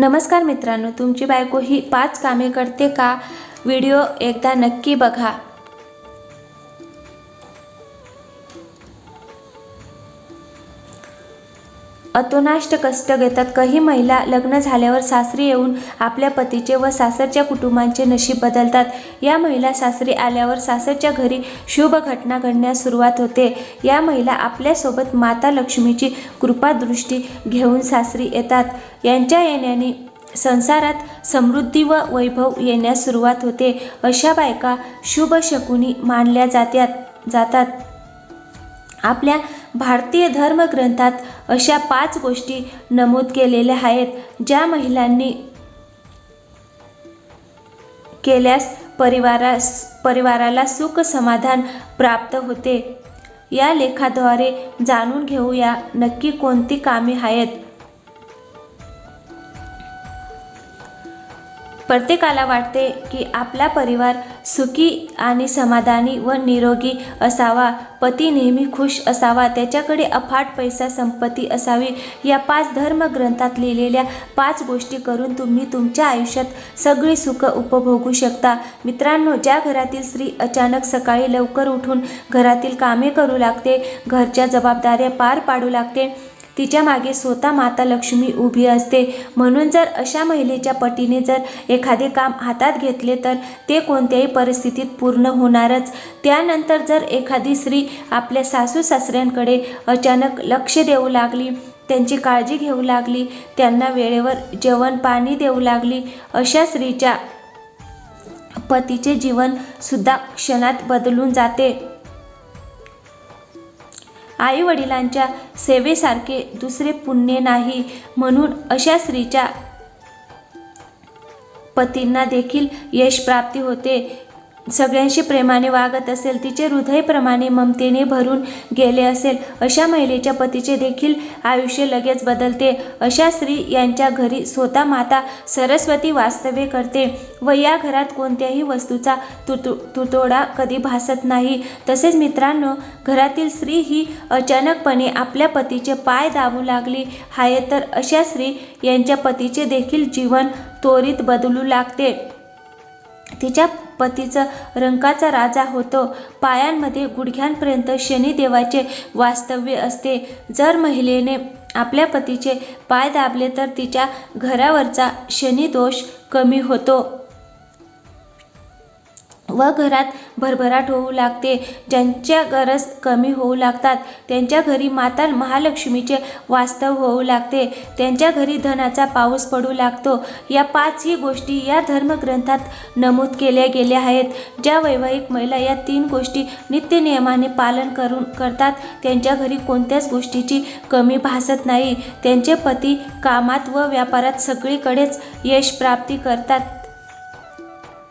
नमस्कार मित्रांनो तुमची बायको ही पाच कामे करते का? व्हिडिओ एकदा नक्की बघा. अतोनाष्ट कष्ट घेतात. काही महिला लग्न झाल्यावर सासरी येऊन आपल्या पतीचे व सासरच्या कुटुंबांचे नशीब बदलतात. या महिला सासरी आल्यावर सासरच्या घरी शुभ घटना घडण्यास सुरुवात होते. या महिला आपल्यासोबत माता लक्ष्मीची कृपादृष्टी घेऊन सासरी येतात. यांच्या येण्याने संसारात समृद्धी व वैभव येण्यास सुरुवात होते. अशा बायका शुभ शकुनी मानल्या जात्यात जातात. आपल्या भारतीय धर्मग्रंथात अशा पाच गोष्टी नमूद केलेल्या आहेत ज्या महिलांनी केल्यास परिवारास परिवाराला सुख समाधान प्राप्त होते. या लेखाद्वारे जाणून घेऊया नक्की कोणती कामे आहेत. प्रत्येकाला वाटते की आपला परिवार सुखी आणि समाधानी व निरोगी असावा. पती नेहमी खुश असावा. त्याच्याकडे अफाट पैसा संपत्ती असावी. या पाच धर्मग्रंथात लिहिलेल्या पाच गोष्टी करून तुम्ही तुमच्या आयुष्यात सगळी सुख उपभोगू शकता. मित्रांनो ज्या घरातील स्त्री अचानक सकाळी लवकर उठून घरातील कामे करू लागते घरच्या जबाबदाऱ्या पार पाडू लागते तिच्यामागे स्वतः माता लक्ष्मी उभी असते. म्हणून जर अशा महिलेच्या पटीने जर एखादे काम हातात घेतले तर ते कोणत्याही परिस्थितीत पूर्ण होणारच. त्यानंतर जर एखादी स्त्री आपल्या सासू सासऱ्यांकडे अचानक लक्ष देऊ लागली त्यांची काळजी घेऊ लागली त्यांना वेळेवर जेवण पाणी देऊ लागली अशा स्त्रीच्या पतीचे जीवन सुद्धा क्षणात बदलून जाते. आई वडिलांच्या सेवेसारखे दुसरे पुण्य नाही म्हणून अशा स्त्रीच्या पतींना देखील यश प्राप्ती होते. सगळ्यांशी प्रेमाने वागत असेल तिचे हृदयप्रमाणे ममतेने भरून गेले असेल अशा महिलेच्या पतीचे देखील आयुष्य लगेच बदलते. अशा स्त्री यांच्या घरी स्वतः माता सरस्वती वास्तव्य करते व या घरात कोणत्याही वस्तूचा तुतु तुतोडा कधी भासत नाही. तसेच मित्रांनो घरातील स्त्री ही अचानकपणे आपल्या पतीचे पाय दाबू लागली. आहे तर अशा स्त्री यांच्या पतीचे देखील जीवन त्वरित बदलू लागते. तिच्या पतीचं रंकाचा राजा होतो. पायांमध्ये गुडघ्यांपर्यंत शनिदेवाचे वास्तव्य असते. जर महिलेने आपल्या पतीचे पाय दाबले तर तिच्या घरावरचा शनिदोष कमी होतो. व घरात भरभराट होऊ लागते. ज्यांच्या गरज कमी होऊ लागतात त्यांच्या घरी माता महालक्ष्मीचे वास्तव होऊ लागते. त्यांच्या घरी धनाचा पाऊस पडू लागतो. या पाचही गोष्टी या धर्मग्रंथात नमूद केल्या गेल्या आहेत. ज्या वैवाहिक महिला या तीन गोष्टी नित्यनियमाने पालन करून करतात त्यांच्या घरी कोणत्याच गोष्टीची कमी भासत नाही. त्यांचे पती कामात व व्यापारात सगळीकडेच यश प्राप्ती करतात.